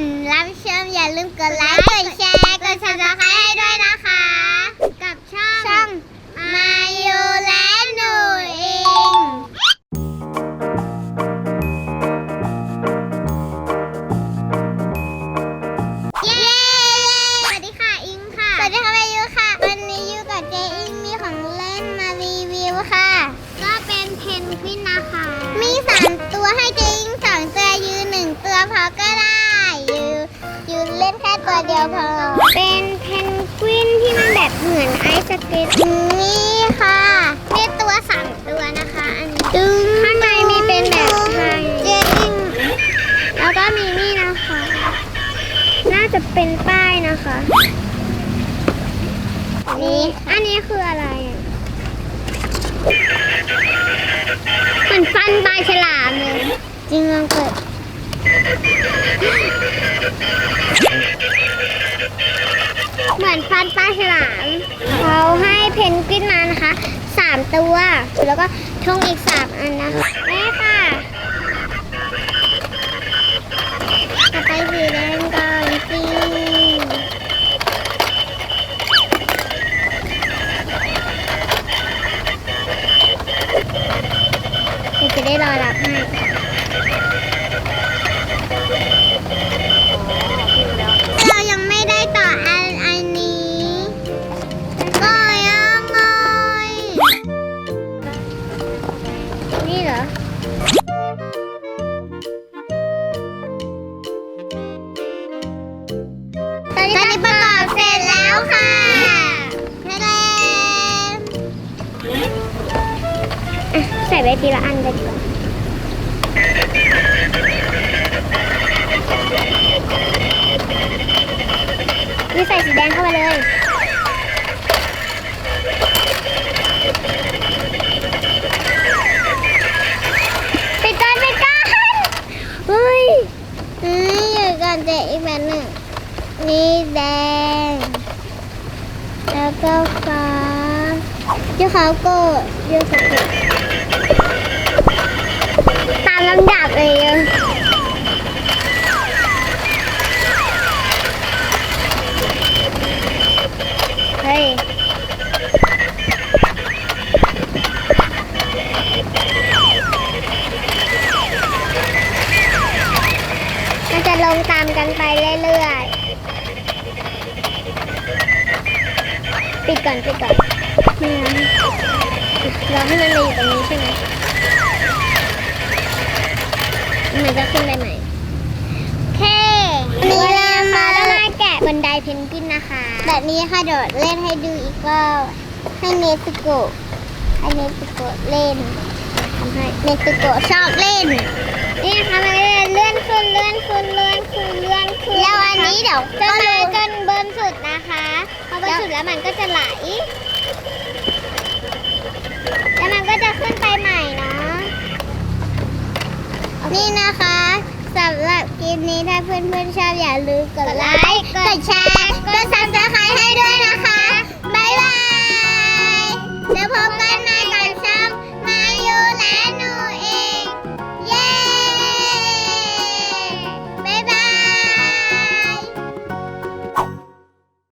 นรับชมอย่าลืมกดไลค์ กดแชร์ กดซับสไครต์ให้ด้วยนะคะ เดียวพอ เป็นเพนกวินที่มันแบบเหมือนไอซ์สเก็ตนี่ค่ะมีตัวสามตัวนะคะ อันนี้ดึงข้างในมีเป็นแบบไทยเจอิงแล้วก็มีนี่นะคะ น่าจะเป็นป้ายนะคะนี่อันนี้คืออะไรเหมือนฟันปลายฉลามเลยจริงลองเปิด เหมือนฟันปลาฉลามเขาให้เพนกวินมานะคะสามตัว แล้วก็ทงอีกสามอันนะคะแม่ค่ะต่อไปสีแดงก่อนสิจะได้รอรับให้ นี่เหรอตอนนี้ประกอบเสร็จแล้วค่ะแดงอ่ใส่ไปทีละอันกันดีกว่านี่ใส่สีแดงเข้าไปเลยันจะอีกแบบหนึ่งนี่แดง แล้วก็ฟ้ายูเขาโกะยูเขาโกะตามลำดับเลย ลงตามกันไปเรื่อยๆ ปิดก่อนปิดก่อนไม่งั้นเราให้มันมาอยู่ตรงนี้ใช่ไหมมันจะขึ้นไปใหม่โอเคนี่เรามาแล้วมาแกะบนไดเพนกวินนะคะ แบบนี้ค่ะเดี๋ยวเล่นให้ดูอีกรอบให้เนสโกะให้เนสโกะเล่นทำให้เนสโกะชอบเล่น นี่นะคะ ขึ้นเลื่อนขึ้นเลื่อนขึ้นเลื่อนขึ้นแล้วอันนี้เดี๋ยวจนมาจนบนสุดนะคะพอบนสุดแล้วมันก็จะไหล แล้วมันก็จะขึ้นไปใหม่เนาะนี่นะคะสำหรับคลิปนี้ถ้าเพื่อนๆชอบอย่าลืมกดไลค์ กดแชร์ กดซับสไครต์ให้ด้วยนะค